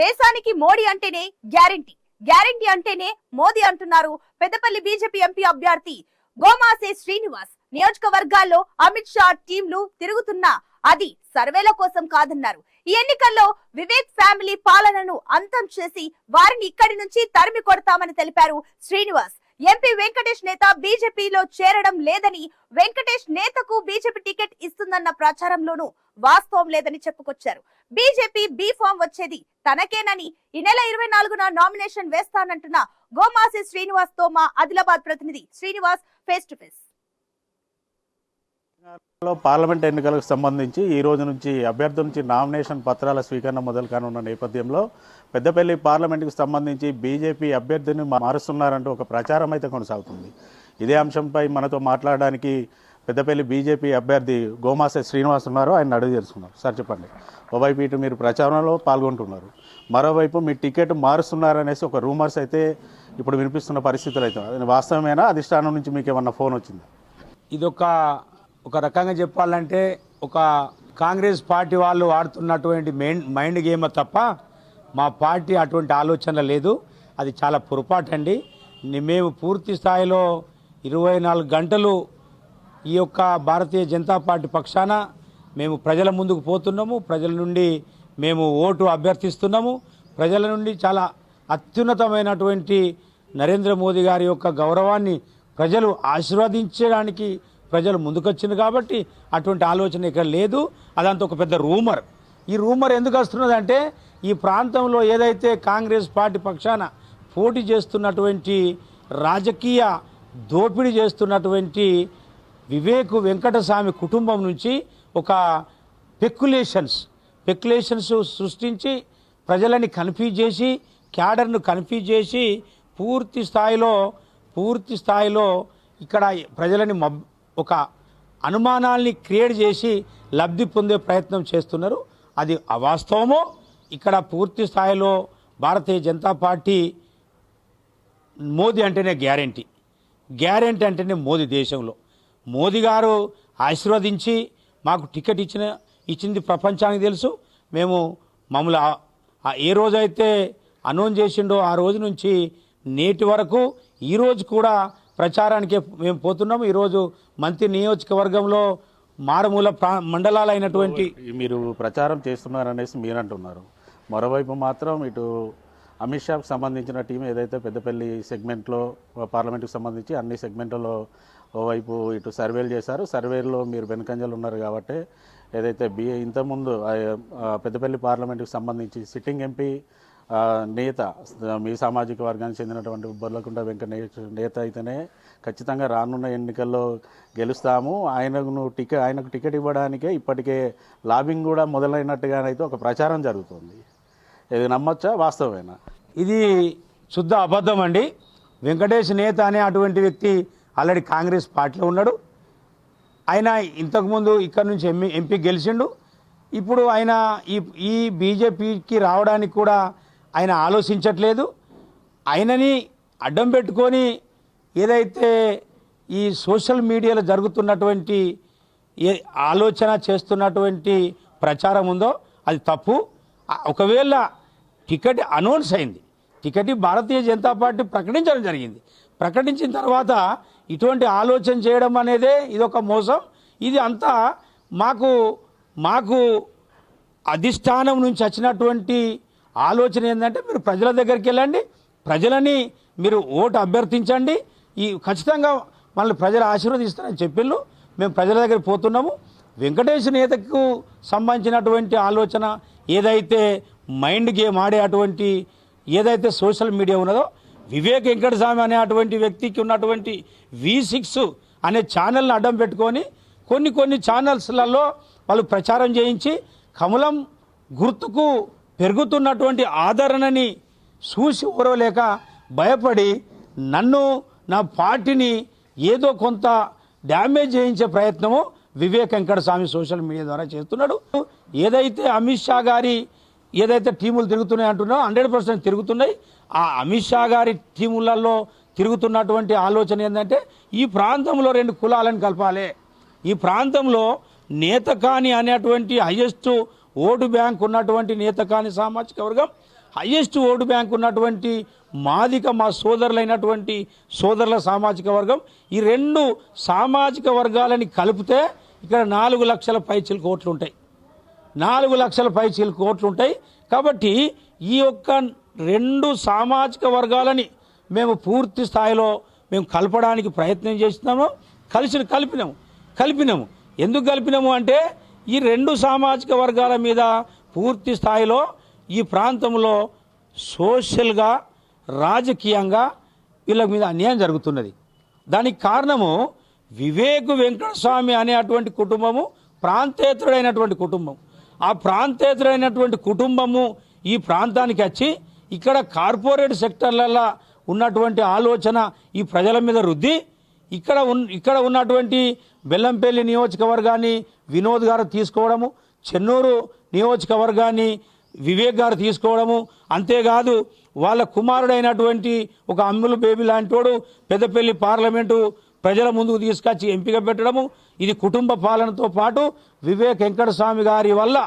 దేశానికి మోడీ అంటేనే guarantee. Guarantee అంటేనే మోదీ అంటున్నారు పెద్దపల్లి బీజేపీ ఎంపీ అభ్యర్థి గోమాసే శ్రీనివాస్. నియోజకవర్గాల్లో అమిత్ షా టీంలు తిరుగుతున్నా అది సర్వేల కోసం కాదన్నారు. ఈ ఎన్నికల్లో వివేక్ ఫ్యామిలీ పాలనను అంతం చేసి వారిని ఇక్కడి నుంచి తరిమి కొడతామని తెలిపారు శ్రీనివాస్. ఎంపీ వెంకటేష్ నేత బీజేపీలో చేరడం లేదని వెంకటేష్ నేతకు బీజేపీ టికెట్ ఇస్తుందన్న ప్రచారంలోనూ వాస్తవం లేదని చెప్పుకొచ్చారు. బీజేపీ బీ ఫామ్ వచ్చేది. తనకేనని ఈ నెల ఇరవై నాలుగున నామినేషన్ వేస్తానంటున్న గోమాసి శ్రీనివాస్తో మా ఆదిలాబాద్ ప్రతినిధి Srinivas face to face. Parliament ఎన్నికలకు సంబంధించి ఈ రోజు నుంచి అభ్యర్థుల నుంచి నామినేషన్ పత్రాల స్వీకరణ మొదలు కానున్న నేపథ్యంలో పెద్దపల్లి పార్లమెంటుకు సంబంధించి బీజేపీ అభ్యర్థిని మారుస్తున్నారంటూ ఒక ప్రచారం అయితే కొనసాగుతుంది. ఇదే అంశంపై మనతో మాట్లాడడానికి పెద్దపల్లి బీజేపీ అభ్యర్థి గోమాస శ్రీనివాస్ ఉన్నారు ఆయన అడుగు తెలుసుకున్నారు సార్ చెప్పండి. ఓవైపు ఇటు మీరు ప్రచారంలో పాల్గొంటున్నారు. మరోవైపు మీ టికెట్ మారుస్తున్నారనేసి ఒక రూమర్స్ అయితే ఇప్పుడు వినిపిస్తున్న పరిస్థితులు అయితే అది వాస్తవమేనా? అధిష్టానం నుంచి మీకు ఏమన్నా ఫోన్ వచ్చిందా? ఇదొక ఒక రకంగా చెప్పాలంటే ఒక కాంగ్రెస్ పార్టీ వాళ్ళు ఆడుతున్నటువంటి మైండ్ మైండ్ గేమ్ తప్ప మా పార్టీ అటువంటి ఆలోచన లేదు. అది చాలా పొరపాటు అండి మేము పూర్తి స్థాయిలో ఇరవై నాలుగు గంటలు ఈ యొక్క భారతీయ జనతా పార్టీ పక్షాన మేము ప్రజల ముందుకు పోతున్నాము. ప్రజల నుండి మేము ఓటు అభ్యర్థిస్తున్నాము. ప్రజల నుండి చాలా అత్యున్నతమైనటువంటి నరేంద్ర మోదీ గారి యొక్క గౌరవాన్ని ప్రజలు ఆశీర్వదించడానికి ప్రజలు ముందుకొచ్చింది కాబట్టి అటువంటి ఆలోచన ఇక్కడ లేదు. అదంతా ఒక పెద్ద రూమర్. ఈ రూమర్ ఎందుకు వస్తున్నదంటే ఈ ప్రాంతంలో ఏదైతే కాంగ్రెస్ పార్టీ పక్షాన పోటీ చేస్తున్నటువంటి రాజకీయ దోపిడీ చేస్తున్నటువంటి వివేక్ వెంకటస్వామి కుటుంబం నుంచి ఒక పెక్యులేషన్స్ పెక్యులేషన్స్ సృష్టించి ప్రజలని కన్ఫ్యూజ్ చేసి క్యాడర్ను కన్ఫ్యూజ్ చేసి పూర్తి స్థాయిలో పూర్తి స్థాయిలో ఇక్కడ ప్రజలని మబ్ ఒక అనుమానాల్ని క్రియేట్ చేసి లబ్ధి పొందే ప్రయత్నం చేస్తున్నారు. అది అవాస్తవమో ఇక్కడ పూర్తి స్థాయిలో భారతీయ జనతా పార్టీ మోదీ అంటేనే గ్యారంటీ. గ్యారంటీ అంటేనే మోదీ దేశంలో. మోదీ గారు ఆశీర్వదించి మాకు టికెట్ ఇచ్చిన ఇచ్చింది ప్రపంచానికి తెలుసు. మేము మమ్మల్ని ఏ రోజైతే అనౌన్స్ చేసిండో ఆ రోజు నుంచి నేటి వరకు ఈ రోజు కూడా ప్రచారానికే మేము పోతున్నాము ఈరోజు మంత్రి నియోజకవర్గంలో మారుమూల ప్రా మండలాలైనటువంటి మీరు ప్రచారం చేస్తున్నారనేసి మీరు అంటున్నారు మరోవైపు మాత్రం ఇటు అమిత్ షాకు సంబంధించిన టీం ఏదైతే పెద్దపల్లి సెగ్మెంట్లో పార్లమెంట్కి సంబంధించి అన్ని సెగ్మెంట్లలో ఓవైపు ఇటు సర్వేలు చేశారు. సర్వేలో మీరు వెనుకంజలు ఉన్నారు కాబట్టి ఏదైతే బి ఇంతకుముందు పెద్దపల్లి పార్లమెంట్కి సంబంధించి సిట్టింగ్ ఎంపీ నేత మీ సామాజిక వర్గానికి చెందినటువంటి బొర్లకుంట వెంకట నేత అయితేనే ఖచ్చితంగా రానున్న ఎన్నికల్లో గెలుస్తాము. ఆయనకు టికెట్ ఆయనకు టికెట్ ఇవ్వడానికే ఇప్పటికే లాబింగ్ కూడా మొదలైనట్టుగానైతే ఒక ప్రచారం జరుగుతుంది. ఇది నమ్మొచ్చా? వాస్తవమేనా? ఇది శుద్ధ అబద్ధం అండి. వెంకటేష్ నేత అనే అటువంటి వ్యక్తి ఆల్రెడీ కాంగ్రెస్ పార్టీలో ఉన్నాడు. ఆయన ఇంతకుముందు ఇక్కడ నుంచి ఎంపీ ఎంపీ గెలిచిండు. ఇప్పుడు ఆయన ఈ ఈ బీజేపీకి రావడానికి కూడా ఆయన ఆలోచించట్లేదు. ఆయనని అడ్డం పెట్టుకొని ఏదైతే ఈ సోషల్ మీడియాలో జరుగుతున్నటువంటి ఏ ఆలోచన చేస్తున్నటువంటి ప్రచారం ఉందో అది తప్పు. ఒకవేళ టికెట్ అనౌన్స్ అయింది. టికెట్ భారతీయ జనతా పార్టీ ప్రకటించడం జరిగింది. ప్రకటించిన తర్వాత ఇటువంటి ఆలోచన చేయడం అనేదే ఇదొక మోసం. ఇది అంతా మాకు మాకు అధిష్టానం నుంచి వచ్చినటువంటి ఆలోచన ఏంటంటే మీరు ప్రజల దగ్గరికి వెళ్ళండి. ప్రజలని మీరు ఓటు అభ్యర్థించండి. ఈ ఖచ్చితంగా మనల్ని ప్రజలు ఆశీర్వదిస్తారని చెప్పిళ్ళు. మేము ప్రజల దగ్గర పోతున్నాము. వెంకటేష్ నేతకు సంబంధించినటువంటి ఆలోచన ఏదైతే మైండ్ గేమ్ ఆడే అటువంటి ఏదైతే సోషల్ మీడియా ఉన్నదో వివేక్ వెంకటస్వామి అనే అటువంటి వ్యక్తికి ఉన్నటువంటి వి సిక్స్ అనే ఛానల్ని అడ్డం పెట్టుకొని కొన్ని కొన్ని ఛానల్స్లలో వాళ్ళు ప్రచారం చేయించి కమలం గుర్తుకు పెరుగుతున్నటువంటి ఆదరణని చూసి ఊరవలేక భయపడి నన్ను నా పార్టీని ఏదో కొంత డ్యామేజ్ చేయించే ప్రయత్నము వివేక్ వెంకటస్వామి సోషల్ మీడియా ద్వారా చేస్తున్నాడు. ఏదైతే అమిత్ షా గారి ఏదైతే టీములు తిరుగుతున్నాయి అంటున్నారో హండ్రెడ్ పర్సెంట్ తిరుగుతున్నాయి. ఆ అమిత్ షా గారి టీములలో తిరుగుతున్నటువంటి ఆలోచన ఏంటంటే ఈ ప్రాంతంలో రెండు కులాలను కలపాలి. ఈ ప్రాంతంలో నేతకాని అనేటువంటి హయ్యెస్ట్ ఓటు బ్యాంక్ ఉన్నటువంటి నేతకాని సామాజిక వర్గం హయ్యెస్ట్ ఓటు బ్యాంక్ ఉన్నటువంటి మాదిక మా సోదరులైనటువంటి సోదరుల సామాజిక వర్గం ఈ రెండు సామాజిక వర్గాలని కలిపితే ఇక్కడ నాలుగు లక్షల పైచిలు కోట్లు ఉంటాయి నాలుగు లక్షల పైచీల కోట్లు ఉంటాయి కాబట్టి ఈ యొక్క రెండు సామాజిక వర్గాలని మేము పూర్తి స్థాయిలో మేము కలపడానికి ప్రయత్నం చేస్తున్నాము. కలిసి కలిపినాము. కలిపినాము. ఎందుకు కలిపినాము అంటే ఈ రెండు సామాజిక వర్గాల మీద పూర్తి స్థాయిలో ఈ ప్రాంతంలో సోషల్గా రాజకీయంగా వీళ్ళ మీద అన్యాయం జరుగుతున్నది. దానికి కారణము వివేక్ వెంకటస్వామి అనే అటువంటి కుటుంబము ప్రాంతేతరుడైనటువంటి కుటుంబం. ఆ ప్రాంతేతరైనటువంటి కుటుంబము ఈ ప్రాంతానికి వచ్చి ఇక్కడ కార్పొరేట్ సెక్టర్లలో ఉన్నటువంటి ఆలోచన ఈ ప్రజల మీద రుద్ది ఇక్కడ ఉన్ ఇక్కడ ఉన్నటువంటి బెల్లంపల్లి నియోజకవర్గాన్ని వినోద్ గారు తీసుకోవడము చెన్నూరు నియోజకవర్గాన్ని వివేక్ గారు తీసుకోవడము అంతేకాదు వాళ్ళ కుమారుడైనటువంటి ఒక అమ్ములు బేబీ లాంటోడు పెద్దపల్లి పార్లమెంటు ప్రజల ముందుకు తీసుకొచ్చి ఎంపిక పెట్టడము ఇది కుటుంబ పాలనతో పాటు వివేక్ వెంకటస్వామి గారి వల్ల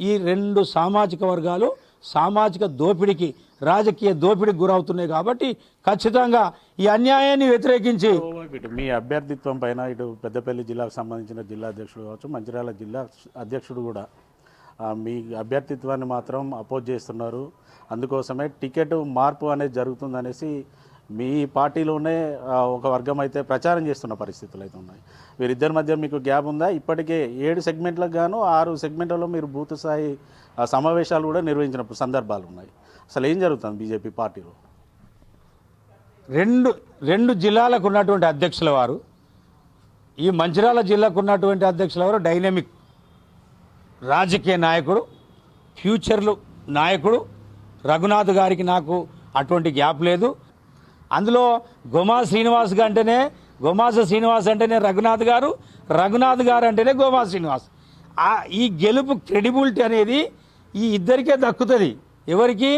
ఈ రెండు సామాజిక వర్గాలు సామాజిక దోపిడికి రాజకీయ దోపిడికి గురవుతున్నాయి కాబట్టి ఖచ్చితంగా ఈ అన్యాయాన్ని వ్యతిరేకించి ఇటు మీ అభ్యర్థిత్వం పైన ఇటు పెద్దపల్లి జిల్లాకు సంబంధించిన జిల్లా అధ్యక్షుడు కావచ్చు మంచిర్యాల జిల్లా అధ్యక్షుడు కూడా మీ అభ్యర్థిత్వాన్ని మాత్రం అపోజ్ చేస్తున్నారు. అందుకోసమే టికెట్ మార్పు అనేది జరుగుతుందనేసి మీ పార్టీలోనే ఒక వర్గం అయితే ప్రచారం చేస్తున్న పరిస్థితులు అయితే ఉన్నాయి. వీరిద్దరి మధ్య మీకు గ్యాప్ ఉందా? ఇప్పటికే ఏడు సెగ్మెంట్లకు గాను ఆరు సెగ్మెంట్లలో మీరు బూత్ స్థాయి సమావేశాలు కూడా నిర్వహించిన సందర్భాలు ఉన్నాయి. అసలు ఏం జరుగుతుంది బీజేపీ పార్టీలో? రెండు రెండు జిల్లాలకు ఉన్నటువంటి అధ్యక్షుల వారు ఈ మంచిర్యాల జిల్లాకు ఉన్నటువంటి అధ్యక్షుల వారు డైనమిక్ రాజకీయ నాయకుడు ఫ్యూచర్లు నాయకుడు. రఘునాథ్ గారికి నాకు అటువంటి గ్యాప్ లేదు. అందులో గోమా శ్రీనివాస్ అంటేనే గోమాస శ్రీనివాస్ అంటేనే రఘునాథ్ గారు రఘునాథ్ గారు అంటేనే గోమా శ్రీనివాస్. ఈ గెలుపు క్రెడిబిలిటీ అనేది ఈ ఇద్దరికే దక్కుతుంది. ఎవరికి?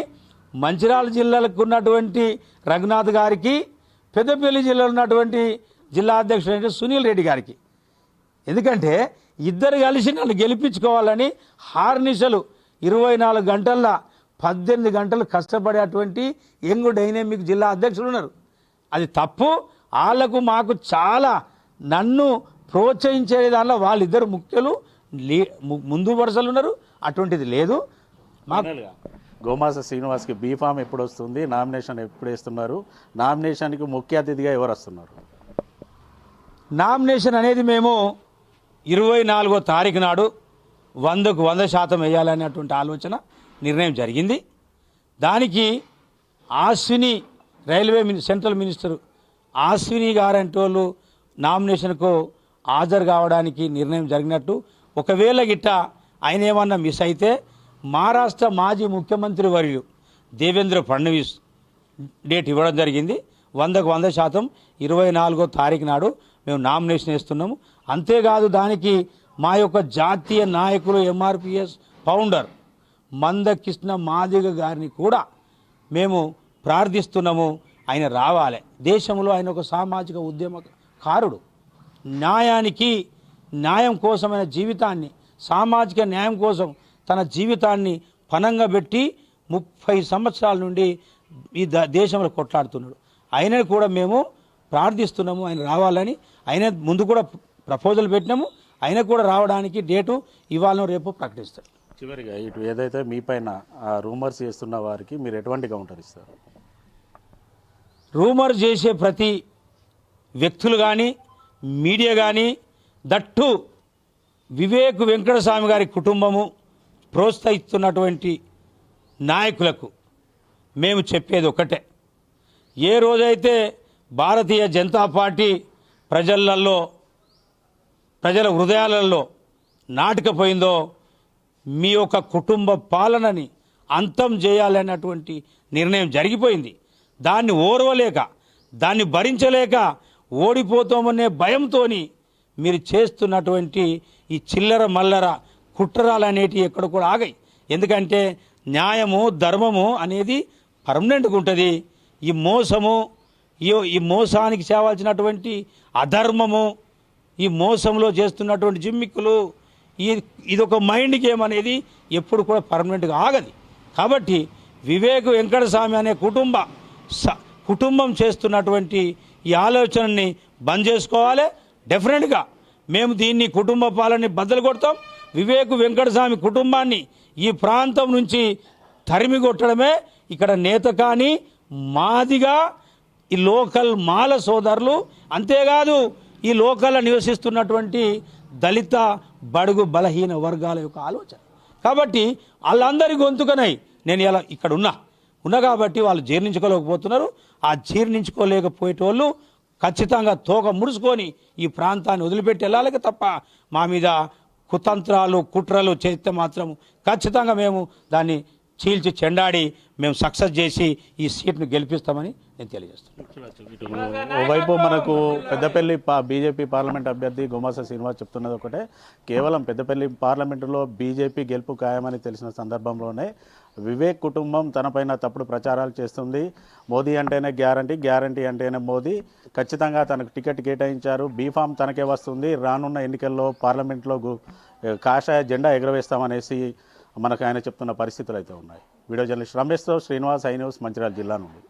మంచిర్యాల జిల్లాలకు ఉన్నటువంటి రఘునాథ్ గారికి పెద్దపల్లి జిల్లాలో ఉన్నటువంటి జిల్లా అధ్యక్షుడు సునీల్ రెడ్డి గారికి. ఎందుకంటే ఇద్దరు కలిసి నన్ను గెలిపించుకోవాలని హార్నిషలు ఇరవై నాలుగు గంటల్లో పద్దెనిమిది గంటలు కష్టపడేటువంటి యంగ్ డైనమిక్ జిల్లా అధ్యక్షులు ఉన్నారు. అది తప్పు. వాళ్ళకు మాకు చాలా నన్ను ప్రోత్సహించే దానిలో వాళ్ళిద్దరు ముఖ్యులు లే- ముందు వరుసలు ఉన్నారు. అటువంటిది లేదు. మాకు గోమాస శ్రీనివాస్కి బీఫామ్ ఎప్పుడు వస్తుంది? నామినేషన్ ఎప్పుడు వేస్తున్నారు? నామినేషన్కి ముఖ్య అతిథిగా ఎవరు వస్తున్నారు? నామినేషన్ అనేది మేము ఇరవై నాలుగో తారీఖు నాడు వందకు వంద శాతం వేయాలనేటువంటి ఆలోచన. నిర్ణయం జరిగింది. దానికి Ashwini railway mini central minister Ashwini గారంటి వాళ్ళు నామినేషన్కు హాజరు కావడానికి నిర్ణయం జరిగినట్టు. ఒకవేళ గిట్ట ఆయన ఏమన్నా మిస్ అయితే మహారాష్ట్ర మాజీ ముఖ్యమంత్రి వర్యులు దేవేంద్ర ఫడ్నవీస్ డేట్ ఇవ్వడం జరిగింది. వందకు వంద శాతం ఇరవై నాలుగో తారీఖు నాడు మేము నామినేషన్ వేస్తున్నాము. అంతేకాదు దానికి మా యొక్క జాతీయ నాయకులు ఎంఆర్పిఎస్ ఫౌండర్ మందకృష్ణ మాదిగ గారిని కూడా మేము ప్రార్థిస్తున్నాము. ఆయన రావాలి. దేశంలో ఆయన ఒక సామాజిక ఉద్యమకారుడు. న్యాయానికి న్యాయం కోసమైన జీవితాన్ని సామాజిక న్యాయం కోసం తన జీవితాన్ని పనంగా పెట్టి ముప్పై సంవత్సరాల నుండి ఈ ద- దేశంలో కొట్లాడుతున్నాడు. ఆయన కూడా మేము ప్రార్థిస్తున్నాము. ఆయన రావాలని ఆయన ముందు కూడా ప్రపోజల్ పెట్టినాము. ఆయన కూడా రావడానికి డేటు ఇవాళ రేపు ప్రకటిస్తారు చివరిగా ఇటు ఏదైతే మీ పైన రూమర్స్ చేస్తున్న వారికి మీరు ఎటువంటి కౌంటర్ ఇస్తారు? రూమర్ చేసే ప్రతి వ్యక్తులు కానీ మీడియా కానీ దట్టు వివేక్ వెంకటస్వామి గారి కుటుంబము ప్రోత్సహిస్తున్నటువంటి నాయకులకు మేము చెప్పేది ఒకటే. ఏ రోజైతే భారతీయ జనతా పార్టీ ప్రజలలో ప్రజల హృదయాలలో నాటకపోయిందో మీ యొక్క కుటుంబ పాలనని అంతం చేయాలన్నటువంటి నిర్ణయం జరిగిపోయింది. దాన్ని ఓర్వలేక దాన్ని భరించలేక ఓడిపోతామనే భయంతోని మీరు చేస్తున్నటువంటి ఈ చిల్లర మల్లర కుట్రరాలు అనేటివి ఎక్కడ కూడా ఆగాయి. ఎందుకంటే న్యాయము ధర్మము అనేది పర్మనెంట్గా ఉంటుంది. ఈ మోసము ఈ ఈ మోసానికి చేవాల్సినటువంటి అధర్మము ఈ మోసంలో చేస్తున్నటువంటి జిమ్మిక్కులు ఈ ఒక మైండ్ గేమ్ అనేది ఎప్పుడు కూడా పర్మనెంట్గా ఆగది. కాబట్టి వివేక్ వెంకటస్వామి అనే కుటుంబ స- కుటుంబం చేస్తున్నటువంటి ఈ ఆలోచనని బంద్ చేసుకోవాలి. డెఫినెట్గా మేము దీన్ని కుటుంబ పాలనని బద్దలు కొడతాం. వివేక్ వెంకటస్వామి కుటుంబాన్ని ఈ ప్రాంతం నుంచి తరిమి కొట్టడమే ఇక్కడ నేత కానీ మాదిగా ఈ లోకల్ మాల సోదరులు అంతేకాదు ఈ లోకల్లో నివసిస్తున్నటువంటి దళిత బడుగు బలహీన వర్గాల యొక్క ఆలోచన. కాబట్టి వాళ్ళందరి గొంతుకనై నేను ఇలా ఇక్కడ ఉన్నా. ఉన్నా కాబట్టి వాళ్ళు జీర్ణించుకోలేకపోతున్నారు. ఆ జీర్ణించుకోలేకపోయేటోళ్ళు ఖచ్చితంగా తోక ముడుచుకొని ఈ ప్రాంతాన్ని వదిలిపెట్టి వెళ్ళాలి తప్ప మా మీద కుతంత్రాలు కుట్రలు చేస్తే మాత్రం ఖచ్చితంగా మేము దాన్ని చీల్చి చెండాడి మేము సక్సెస్ చేసి ఈ సీట్ను గెలిపిస్తామని నేను తెలియజేస్తున్నాను. ఓవైపు మనకు పెద్దపల్లి పా- బీజేపీ పార్లమెంట్ అభ్యర్థి గుమాస శ్రీనివాస్ చెప్తున్నది ఒకటే. కేవలం పెద్దపల్లి పార్లమెంటులో బీజేపీ గెలుపు ఖాయమని తెలిసిన సందర్భంలోనే వివేక్ కుటుంబం తనపైన తప్పుడు ప్రచారాలు చేస్తుంది. మోదీ అంటేనే గ్యారంటీ గ్యారంటీ అంటేనే మోదీ. ఖచ్చితంగా తనకు టికెట్ కేటాయించారు. బీఫామ్ తనకే వస్తుంది. రానున్న ఎన్నికల్లో పార్లమెంట్లో కాషాయ జెండా ఎగరవేస్తామనేసి మనకు ఆయన చెప్తున్న పరిస్థితులు అయితే ఉన్నాయి. వీడియో జర్నలిస్ట్ రమేష్తో శ్రీనివాస్ ఐ న్యూస్ మంచిర్యాల జిల్లా నుండి.